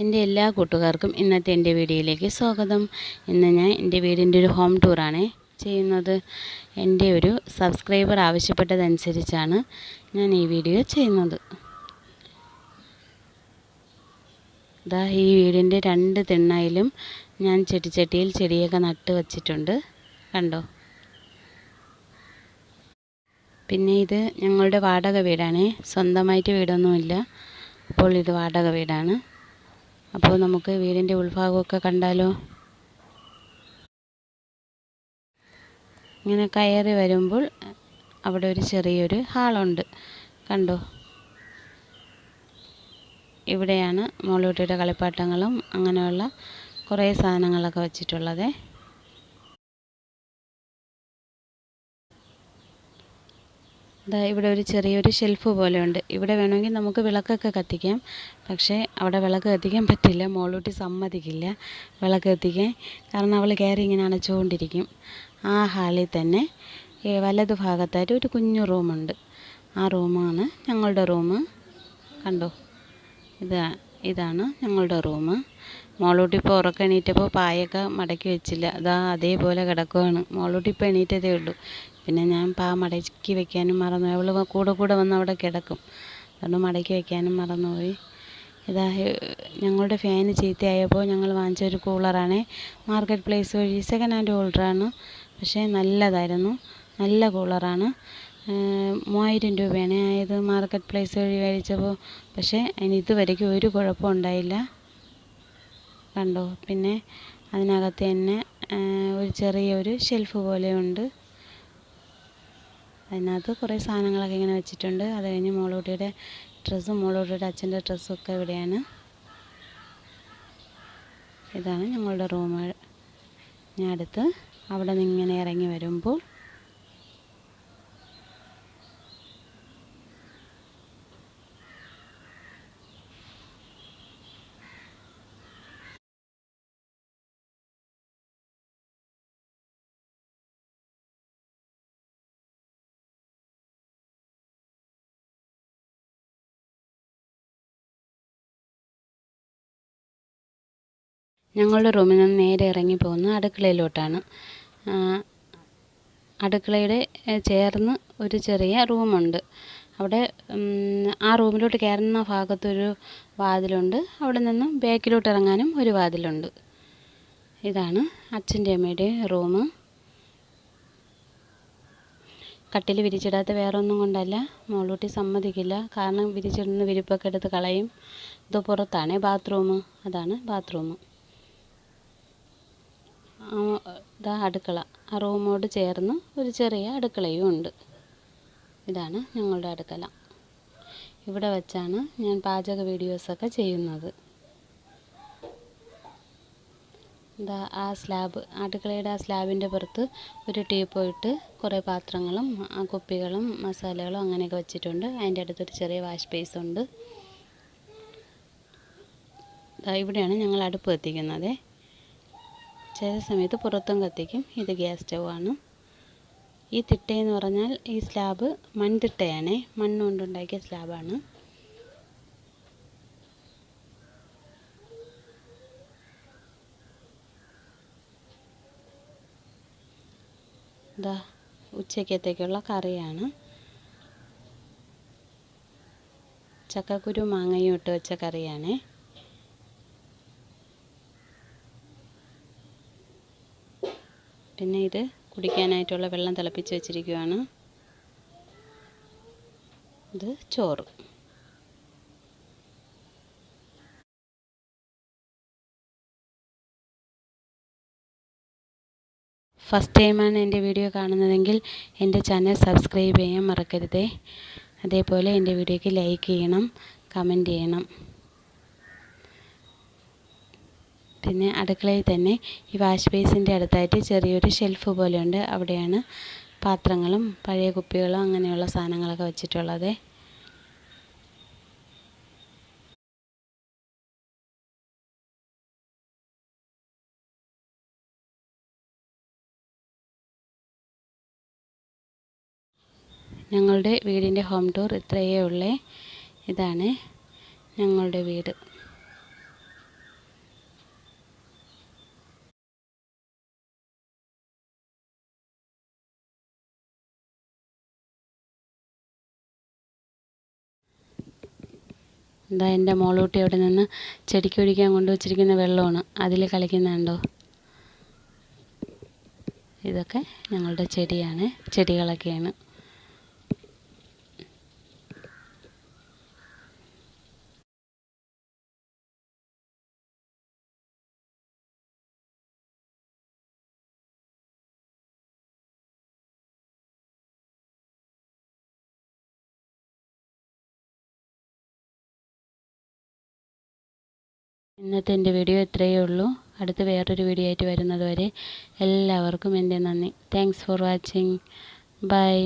എന്റെ എല്ലാ കൂട്ടുകാർക്കും ഇന്നത്തെ എന്റെ വീഡിയോയിലേക്ക് സ്വാഗതം. ഇന്ന് ഞാൻ എന്റെ വീടിന്റെ ഒരു ഹോം ടൂറാണ് ചെയ്യുന്നത്. എന്റെ ഒരു സബ്സ്ക്രൈബർ ആവശ്യപ്പെട്ടതനുസരിച്ചാണ് ഞാൻ ഈ വീഡിയോ ചെയ്യുന്നത്. ഇതാ ഈ വീടിന്റെ രണ്ട് തിണ്ണയിലും ഞാൻ ചെടിച്ചട്ടിയിൽ ചെടിയൊക്കെ നട്ട് വച്ചിട്ടുണ്ട്. കണ്ടോ? പിന്നെ ഇത് ഞങ്ങളുടെ വാടക വീടാണേ. സ്വന്തമായിട്ട് വീടൊന്നുമില്ല. അപ്പോൾ ഇത് വാടക വീടാണ്. അപ്പോൾ നമുക്ക് വീടിന്റെ ഉൾഭാഗമൊക്കെ കണ്ടാലോ? ഇങ്ങനെ കയറി വരുമ്പോൾ അവിടെ ഒരു ചെറിയൊരു ഹാളുണ്ട്. കണ്ടോ? ഇവിടെയാണ് മോളൂട്ടിയുടെ കളിപ്പാട്ടങ്ങളും അങ്ങനെയുള്ള കുറേ സാധനങ്ങളൊക്കെ വച്ചിട്ടുള്ളത്. ഇതാ ഇവിടെ ഒരു ചെറിയൊരു ഷെൽഫ് പോലെയുണ്ട്. ഇവിടെ വേണമെങ്കിൽ നമുക്ക് വിളക്കൊക്കെ കത്തിക്കാം. പക്ഷേ അവിടെ വിളക്ക് കത്തിക്കാൻ പറ്റില്ല. മോളൂട്ടി സമ്മതിക്കില്ല വിളക്ക് കത്തിക്കാൻ. കാരണം അവൾ കയറി ഇങ്ങനെ അണച്ചുകൊണ്ടിരിക്കും. ആ ഹാളിൽ തന്നെ വലതു ഭാഗത്തായിട്ട് ഒരു കുഞ്ഞു റൂമുണ്ട്. ആ റൂമാണ് ഞങ്ങളുടെ റൂം കണ്ടോ? ഇതാ ഇതാണ് ഞങ്ങളുടെ റൂം മോളൂട്ടി ഇപ്പോൾ ഉറക്കം എണീറ്റപ്പോൾ പായൊക്കെ മടക്കി വെച്ചില്ല. അതാ അതേപോലെ കിടക്കുവാണ്. മോളൂട്ടി ഇപ്പോൾ എണീറ്റതേ ഉള്ളൂ. പിന്നെ ഞാൻ പാ മടക്കി വെക്കാനും മറന്നു അവൾ കൂടെ കൂടെ വന്ന് അവിടെ കിടക്കും. അതുകൊണ്ട് മടക്കി വെക്കാനും മറന്നുപോയി ഇതാ ഞങ്ങളുടെ ഫാന് ചീത്തയായപ്പോൾ ഞങ്ങൾ വാങ്ങിച്ച ഒരു കൂളറാണ് മാർക്കറ്റ് പ്ലേസ് വഴി സെക്കൻഡ് ഹാൻഡ് കൂളറാണ് പക്ഷേ നല്ലതായിരുന്നു. നല്ല കൂളറാണ് മൂവായിരം രൂപയാണ്. ഇത് മാർക്കറ്റ് പ്ലേസ് വഴി മേടിച്ചപ്പോൾ പക്ഷേ അതിന് ഇതുവരയ്ക്കും ഒരു കുഴപ്പം ഉണ്ടായില്ല. കണ്ടോ? പിന്നെ അതിനകത്ത് തന്നെ ഒരു ചെറിയൊരു ഷെൽഫ് പോലെയുണ്ട്. അതിനകത്ത് കുറേ സാധനങ്ങളൊക്കെ ഇങ്ങനെ വെച്ചിട്ടുണ്ട്. അത് കഴിഞ്ഞ് മോളൂട്ടിയുടെ ഡ്രസ്സും മോളൂട്ടിയുടെ അച്ഛന്റെ ഡ്രസ്സും ഒക്കെ ഇവിടെയാണ്. ഇതാണ് ഞങ്ങളുടെ റൂം ഞാൻ അടുത്ത് അവിടെ നിന്ന് ഇങ്ങനെ ഇറങ്ങി വരുമ്പോൾ ഞങ്ങളുടെ റൂമിൽ നിന്ന് നേരെ ഇറങ്ങി പോകുന്നത് അടുക്കളയിലോട്ടാണ്. അടുക്കളയുടെ ചേർന്ന് ഒരു ചെറിയ റൂമുണ്ട്. അവിടെ ആ റൂമിലോട്ട് കയറുന്ന ഭാഗത്തൊരു വാതിലുണ്ട്. അവിടെ നിന്നും ബാക്കിലോട്ട് ഇറങ്ങാനും ഒരു വാതിലുണ്ട്. ഇതാണ് അച്ഛന്റെ അമ്മയുടെ റൂം കട്ടിൽ വിരിച്ചിടാത്ത വേറെ ഒന്നും കൊണ്ടല്ല. മോളൂട്ടി സമ്മതിക്കില്ല. കാരണം വിരിച്ചിടുന്ന വിരിപ്പൊക്കെ എടുത്ത് കളയും. ഇത് പുറത്താണ് ബാത്റൂം അതാണ് ബാത്റൂം ഇതാ അടുക്കള. ആ റൂമോട് ചേർന്ന് ഒരു ചെറിയ അടുക്കളയും ഉണ്ട്. ഇതാണ് ഞങ്ങളുടെ അടുക്കള. ഇവിടെ വച്ചാണ് ഞാൻ പാചക വീഡിയോസൊക്കെ ചെയ്യുന്നത്. ഇതാ ആ സ്ലാബ് അടുക്കളയുടെ ആ സ്ലാബിന്റെ പുറത്ത് ഒരു ടീപ്പോയിട്ട് കുറേ പാത്രങ്ങളും കുപ്പികളും മസാലകളും അങ്ങനെയൊക്കെ വെച്ചിട്ടുണ്ട്. അതിന്റെ അടുത്തൊരു ചെറിയ വാഷ് ബേസ് ഉണ്ട്. ഇവിടെയാണ് ഞങ്ങൾ അടുപ്പ് കത്തിക്കുന്നത്. ചില സമയത്ത് പുറത്തും കത്തിക്കും. ഇത് ഗ്യാസ് സ്റ്റൗ ആണ്. ഈ തിട്ടയെന്ന് പറഞ്ഞാൽ ഈ സ്ലാബ് മൺതിട്ടയാണേ. മണ്ണ് കൊണ്ടുണ്ടാക്കിയ സ്ലാബാണ് ഇതാ ഉച്ചക്കത്തേക്കുള്ള കറിയാണ്. ചക്കക്കുരു മാങ്ങയും ഇട്ട് വെച്ച കറിയാണേ. പിന്നെ ഇത് കുടിക്കാനായിട്ടുള്ള വെള്ളം തിളപ്പിച്ച് വെച്ചിരിക്കുകയാണ് ഇത് ചോറ്. ഫസ്റ്റ് ടൈമാണ് എന്റെ വീഡിയോ കാണുന്നതെങ്കിൽ എന്റെ ചാനൽ സബ്സ്ക്രൈബ് ചെയ്യാൻ മറക്കരുതേ. അതേപോലെ എന്റെ വീഡിയോയ്ക്ക് ലൈക്ക് ചെയ്യണം കമന്റ് ചെയ്യണം. പിന്നെ അടുക്കളയിൽ തന്നെ ഈ വാഷ് ബേസിന്റെ അടുത്തായിട്ട് ചെറിയൊരു ഷെൽഫ് പോലെയുണ്ട്. അവിടെയാണ് പാത്രങ്ങളും പഴയ കുപ്പികളും അങ്ങനെയുള്ള സാധനങ്ങളൊക്കെ വെച്ചിട്ടുള്ളത്. ഞങ്ങളുടെ വീടിന്റെ ഹോം ടൂർ ഇത്രയേ ഉള്ളേ. ഇതാണ് ഞങ്ങളുടെ വീട്. എന്താ എന്റെ മോളൂട്ടി അവിടെ നിന്ന് ചെടിക്ക് ഒഴിക്കാൻ കൊണ്ടുവച്ചിരിക്കുന്ന വെള്ളമാണ്. അതിൽ കളിക്കുന്നുണ്ടോ? ഇതൊക്കെ ഞങ്ങളുടെ ചെടിയാണ് ചെടികളൊക്കെയാണ്. ഇന്നത്തെ എന്റെ വീഡിയോ ഇത്രയേ ഉള്ളൂ. അടുത്ത വേറൊരു വീഡിയോ ആയിട്ട് വരുന്നത് വരെ എല്ലാവർക്കും എന്റെ നന്ദി. Thanks for watching bye